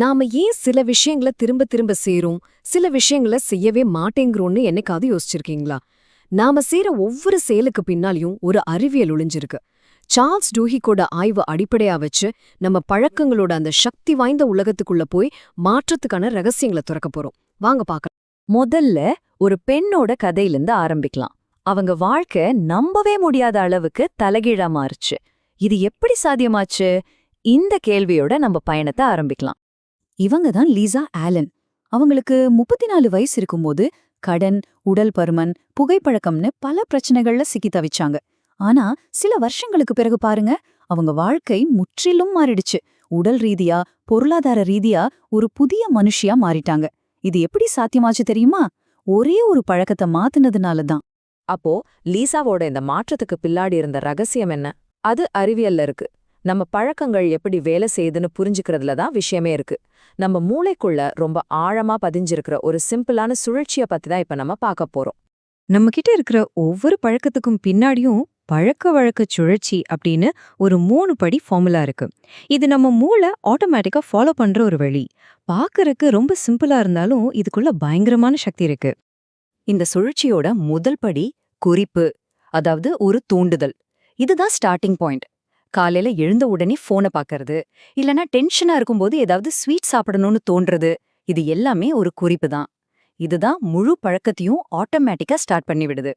நாம ஏன் சில விஷயங்கள திரும்ப திரும்ப செய்றோம்? சில விஷயங்கள செய்யவே மாட்டேங்கிறோம்னு என்னைக்காவது யோசிச்சிருக்கீங்களா? நாம செய்ற ஒவ்வொரு செயலுக்கு பின்னாலயும் ஒரு அறிவியல் ஒளிஞ்சிருக்கு. சார்ல்ஸ் டூஹிக்கோட ஆய்வு அடிப்படையா வச்சு நம்ம பழக்கங்களோட அந்த சக்தி வாய்ந்த உலகத்துக்குள்ள போய் மாற்றத்துக்கான ரகசியங்களை துறக்க போறோம். வாங்க பார்க்கலாம் முதல்ல ஒரு பெண்ணோட கதையிலிருந்து ஆரம்பிக்கலாம். அவங்க வாழ்க்கை நம்பவே முடியாத அளவுக்கு தலைகீழா மாறுச்சு. இது எப்படி சாத்தியமாச்சு? இந்த கேள்வியோட நம்ம பயணத்தை ஆரம்பிக்கலாம். இவங்க தான் லீசா ஆலன். அவங்களுக்கு முப்பத்தி நாலு வயசு இருக்கும்போது கடன் உடல் பருமன் புகைப்பழக்கம்னு பல பிரச்சனைகள்ல சிக்கி தவிச்சாங்க. ஆனா சில வருஷங்களுக்கு பிறகு பாருங்க அவங்க வாழ்க்கை முற்றிலும் மாறிடுச்சு. உடல் ரீதியா பொருளாதார ரீதியா ஒரு புதிய மனுஷியா மாறிட்டாங்க. இது எப்படி சாத்தியமாச்சு தெரியுமா? ஒரே ஒரு பழக்கத்தை மாத்துனதுனால தான். அப்போ லீசாவோட இந்த மாற்றத்துக்கு பின்னாடி இருந்த ரகசியம் என்ன? அது அறிவியல்ல இருக்கு. நம்ம பழக்கங்கள் எப்படி வேலை செய்யுதுன்னு புரிஞ்சுக்கிறதுல தான் விஷயமே இருக்கு. நம்ம மூளைக்குள்ள ரொம்ப ஆழமா பதிஞ்சிருக்கிற ஒரு சிம்பிளான சுழற்சிய பத்தி தான் இப்ப நம்ம பார்க்க போறோம். நம்ம கிட்ட இருக்கிற ஒவ்வொரு பழக்கத்துக்கும் பின்னாடியும் பழக்க வழக்க சுழற்சி அப்படின்னு ஒரு மூணு படி ஃபார்முலா இருக்கு. இது நம்ம மூளை ஆட்டோமேட்டிக்கா ஃபாலோ பண்ற ஒரு வழி. பார்க்கறதுக்கு ரொம்ப சிம்பிளா இருந்தாலும் இதுக்குள்ள பயங்கரமான சக்தி இருக்கு. இந்த சுழற்சியோட முதல் படி குறிப்பு அதாவது ஒரு தூண்டுதல். இதுதான் ஸ்டார்டிங் பாயிண்ட் காலையில எழுந்த உடனே ஃபோனை பார்க்கறது இல்லனா டென்ஷனா இருக்கும்போது ஏதாவது ஸ்வீட் சாப்பிடணும்னு தோன்றது இது எல்லாமே ஒரு குறிப்பு தான். இதுதான் முழு பழக்கத்தையும் ஆட்டோமேட்டிக்கா ஸ்டார்ட் பண்ணி விடுது.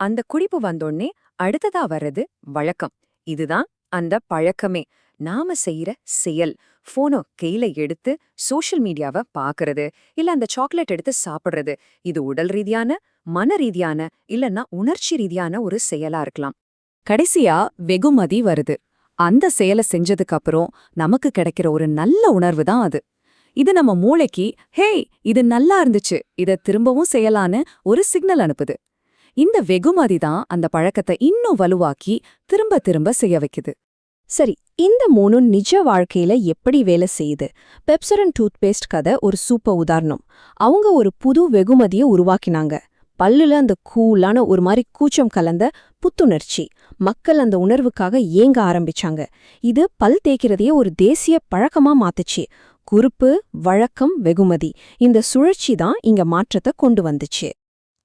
அந்த குறிப்பு வந்தோடனே அடுத்ததா வர்றது வழக்கம். இதுதான் அந்த பழக்கமே. நாம செய்யற செயல். போனோ கையில எடுத்து சோஷியல் மீடியாவை பாக்குறது இல்ல அந்த சாக்லேட் எடுத்து சாப்பிடுறது. இது உடல் ரீதியான மன ரீதியான இல்லைன்னா உணர்ச்சி ரீதியான ஒரு செயலா இருக்கலாம். கடைசியா வெகுமதி வருது. அந்த செயலை செஞ்சதுக்கு அப்புறம் நமக்கு கிடைக்கிற ஒரு நல்ல உணர்வு தான் அது. இது நம்ம மூளைக்கு ஹேய் இது நல்லா இருந்துச்சு இத திரும்பவும் செய்யலான்னு ஒரு சிக்னல் அனுப்புது. இந்த வெகுமதி தான் அந்த பழக்கத்தை இன்னும் வலுவாக்கி திரும்ப திரும்ப செய்ய வைக்குது. சரி இந்த மூணும் நிஜ வாழ்க்கையில எப்படி வேலை செய்யுது? பெப்சரன் டூத்பேஸ்ட் கதை ஒரு சூப்பர் உதாரணம். அவங்க ஒரு புது வெகுமதியை உருவாக்கினாங்க. பல்லுல அந்த கூலான ஒரு மாதிரி கூச்சம் கலந்த புத்துணர்ச்சி. மக்கள் அந்த உணர்வுக்காக ஏங்க ஆரம்பிச்சாங்க. இது பல் தேய்க்கிறதையே ஒரு தேசிய பழக்கமா மாத்துச்சு. குறிப்பு வழக்கம் வெகுமதி இந்த சுழற்சி தான் இங்க மாற்றத்தை கொண்டு வந்துச்சு.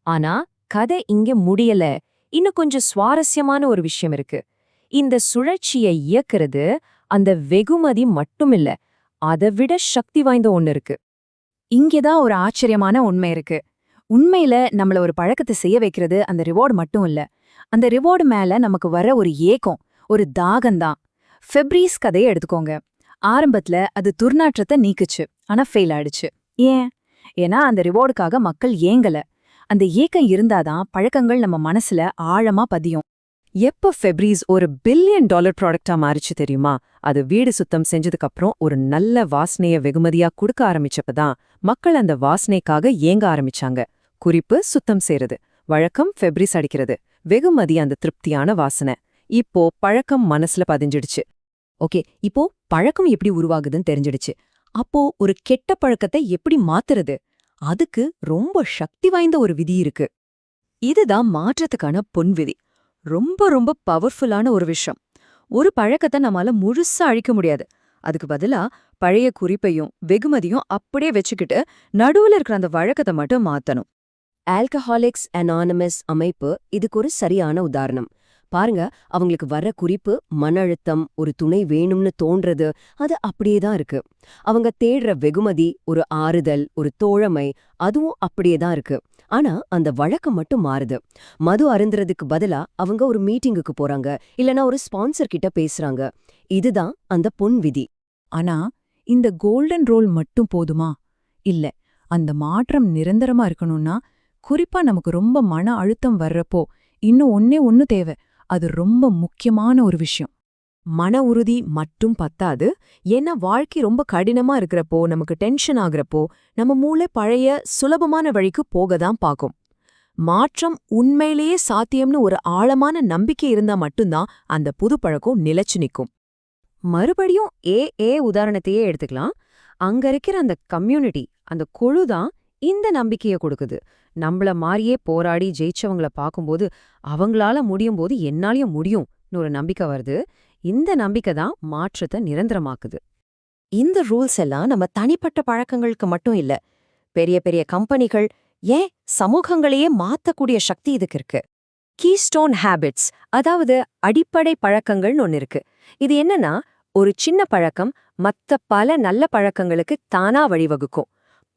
ஆனா கதை இங்க முடியல. இன்னும் கொஞ்சம் சுவாரஸ்யமான ஒரு விஷயம் இருக்கு. இந்த சுழற்சியை இயக்குறது அந்த வெகுமதி மட்டுமில்ல அதை விட சக்தி வாய்ந்த ஒன்று இருக்கு. இங்கேதான் ஒரு ஆச்சரியமான உண்மை இருக்கு. உண்மையில நம்மள ஒரு பழக்கத்தை செய்ய வைக்கிறது அந்த ரிவார்டு மட்டும் இல்ல. அந்த ரிவார்டு மேல நமக்கு வர ஒரு ஏக்கம் ஒரு தாகம்தான். ஃபெப்ரீஸ் கதையை எடுத்துக்கோங்க. ஆரம்பத்துல அது துர்நாற்றத்தை நீக்குச்சு ஆனா ஃபெயில் ஆயிடுச்சு. ஏன்? ஏன்னா அந்த ரிவார்டுக்காக மக்கள் ஏங்கல. அந்த ஏக்கம் இருந்தாதான் பழக்கங்கள் நம்ம மனசுல ஆழமா பதியும். எப்ப ஃபெப்ரீஸ் ஒரு பில்லியன் டாலர் ப்ராடக்டா மாறிச்சு தெரியுமா? அது வீடு சுத்தம் செஞ்சதுக்கு அப்புறம் ஒரு நல்ல வாசனைய வெகுமதியா கொடுக்க ஆரம்பிச்சப்பதான் மக்கள் அந்த வாசனைக்காக ஏங்க ஆரம்பிச்சாங்க. குறிப்பு சுத்தம் செய்யறது வழக்கம் ஃபெப்ரிஸ் அடிக்கிறது. வெகுமதி அந்த திருப்தியான வாசனை. இப்போ பழக்கம் மனசுல பதிஞ்சிடுச்சு. ஓகே இப்போ பழக்கம் எப்படி உருவாகுதுன்னு தெரிஞ்சிடுச்சு. அப்போ ஒரு கெட்ட பழக்கத்தை எப்படி மாத்துறது? அதுக்கு ரொம்ப சக்தி வாய்ந்த ஒரு விதி இருக்கு. இதுதான் மாற்றத்துக்கான பொன்விதி. ரொம்ப ரொம்ப பவர்ஃபுல்லான ஒரு விஷயம். ஒரு பழக்கத்தை நம்மால முழுசா அழிக்க முடியாது. அதுக்கு பதிலா பழைய குறிப்பையும் வெகுமதியும் அப்படியே வச்சுக்கிட்டு நடுவுல இருக்கிற அந்த வழக்கத்தை மட்டும் மாத்தணும். ஆல்கஹாலிக்ஸ் அனானமஸ் அமைப்பு இதுக்கு ஒரு சரியான உதாரணம். பாருங்க அவங்களுக்கு வர குறிப்பு மன அழுத்தம் ஒரு துணை வேணும்னு தோன்றது அது அப்படியே தான் இருக்கு. அவங்க தேடுற வெகுமதி ஒரு ஆறுதல் ஒரு தோழமை அதுவும் அப்படியே தான் இருக்கு. ஆனா அந்த வழக்கம் மட்டும் மாறுது. மது அருந்துறதுக்கு பதிலா அவங்க ஒரு மீட்டிங்குக்கு போறாங்க இல்லனா ஒரு ஸ்பான்சர் கிட்ட பேசுறாங்க. இதுதான் அந்த பொன் விதி. ஆனா இந்த கோல்டன் ரோல் மட்டும் போதுமா? இல்ல அந்த மாற்றம் நிரந்தரமா இருக்கணும்னா குறிப்பா நமக்கு ரொம்ப மன அழுத்தம் வர்றப்போ இன்னும் ஒன்னே ஒன்னு தேவை. அது ரொம்ப முக்கியமான ஒரு விஷயம். மன உறுதி மட்டும் பத்தாது. ஏன்னா வாழ்க்கை ரொம்ப கடினமா இருக்கிறப்போ நமக்கு டென்ஷன் ஆகுறப்போ நம்ம மூளை பழைய சுலபமான வழிக்கு போக தான் பார்க்கும். மாற்றம் உண்மையிலேயே சாத்தியம்னு ஒரு ஆழமான நம்பிக்கை இருந்தா மட்டும்தான் அந்த புது பழக்கம் நிலைச்சு நிக்கும் மறுபடியும் ஏ ஏ உதாரணத்தையே எடுத்துக்கலாம். அங்க இருக்கிற அந்த கம்யூனிட்டி அந்த குழு தான் இந்த நம்பிக்கையை கொடுக்குது. நம்மள மாதிரியே போராடி ஜெயிச்சவங்கள பார்க்கும்போது அவங்களால முடியும் போது என்னாலயும் முடியும்னு ஒரு நம்பிக்கை வருது. இந்த நம்பிக்கை தான் மாற்றத்தை நிரந்தரமாக்குது. இந்த ரூல்ஸ் எல்லாம் நம்ம தனிப்பட்ட பழக்கங்களுக்கு மட்டும் இல்ல. பெரிய பெரிய கம்பெனிகள் ஏன் சமூகங்களையே மாத்தக்கூடிய சக்தி இதுக்கு இருக்கு. கீஸ்டோன் ஹேபிட்ஸ் அதாவது அடிப்படை பழக்கங்கள்னு ஒன்னு இருக்கு. இது என்னன்னா ஒரு சின்ன பழக்கம் மத்த பல நல்ல பழக்கங்களுக்கு தானா வழிவகுக்கும்.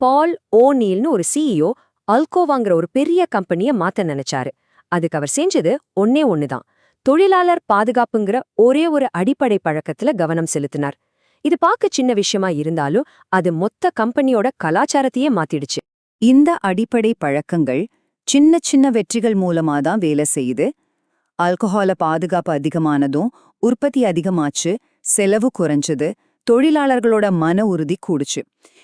பால் ஓநீல்னு ஒரு சிஇஓ அல்கோவாங்கிற ஒரு பெரிய கம்பெனிய மாத்த நினைச்சாரு. அதுக்கு அவர் செஞ்சது ஒன்னே ஒண்ணுதான். தொழிலாளர் பாதுகாப்புங்கிற ஒரே ஒரு அடிப்படை பழக்கத்துல கவனம் செலுத்தினார். இது பார்க்க சின்ன விஷயமா இருந்தாலும் அது மொத்த கம்பெனியோட கலாச்சாரத்தையே மாத்திடுச்சு. இந்த அடிப்படை பழக்கங்கள் சின்ன சின்ன வெற்றிகள் மூலமா தான் வேலை செய்யுது. ஆல்கஹால பாதுகாப்பு அதிகமானதும் உற்பத்தி அதிகமாச்சு செலவு குறைஞ்சது தொழிலாளர்களோட மன உறுதி கூடுச்சு.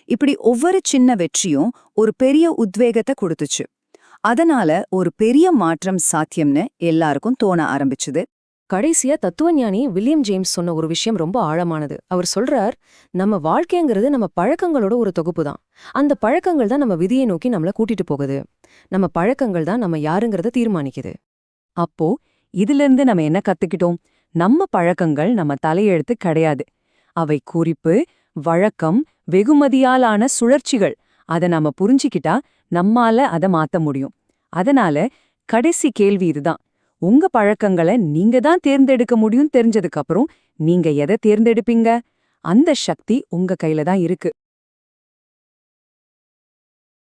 இப்படி ஒவ்வொரு சின்ன வெற்றியும் ஒரு பெரிய உத்வேகத்தை கொடுத்துச்சு. அதனால ஒரு பெரிய மாற்றம் சாத்தியம்னு எல்லாருக்கும் தோண ஆரம்பிச்சுது. கடைசியா தத்துவஞானி வில்லியம் ஜேம்ஸ் சொன்ன ஒரு விஷயம் ரொம்ப ஆழமானது. அவர் சொல்றார் நம்ம வாழ்க்கைங்கிறது நம்ம பழக்கங்களோட ஒரு தொகுப்பு தான். அந்த பழக்கங்கள் தான் நம்ம விதியை நோக்கி நம்மள கூட்டிட்டு போகுது. நம்ம பழக்கங்கள் தான் நம்ம யாருங்கிறத தீர்மானிக்குது. அப்போ இதிலிருந்து நம்ம என்ன கத்துக்கிட்டோம்? நம்ம பழக்கங்கள் நம்ம தலையெழுத்து கிடையாது. அவை குறிப்பு வழக்கம் வெகுமதியாலான சுழற்சிகள். அத நாம புரிஞ்சிக்கிட்டா நம்மால அத மாத்த முடியும். அதனால கடைசி கேள்வி இதுதான். உங்க பழக்கங்களை நீங்க தான் தேர்ந்தெடுக்க முடியும் தெரிஞ்சதுக்கு அப்புறம் நீங்க எதை தேர்ந்தெடுப்பீங்க? அந்த சக்தி உங்க கையில தான் இருக்கு.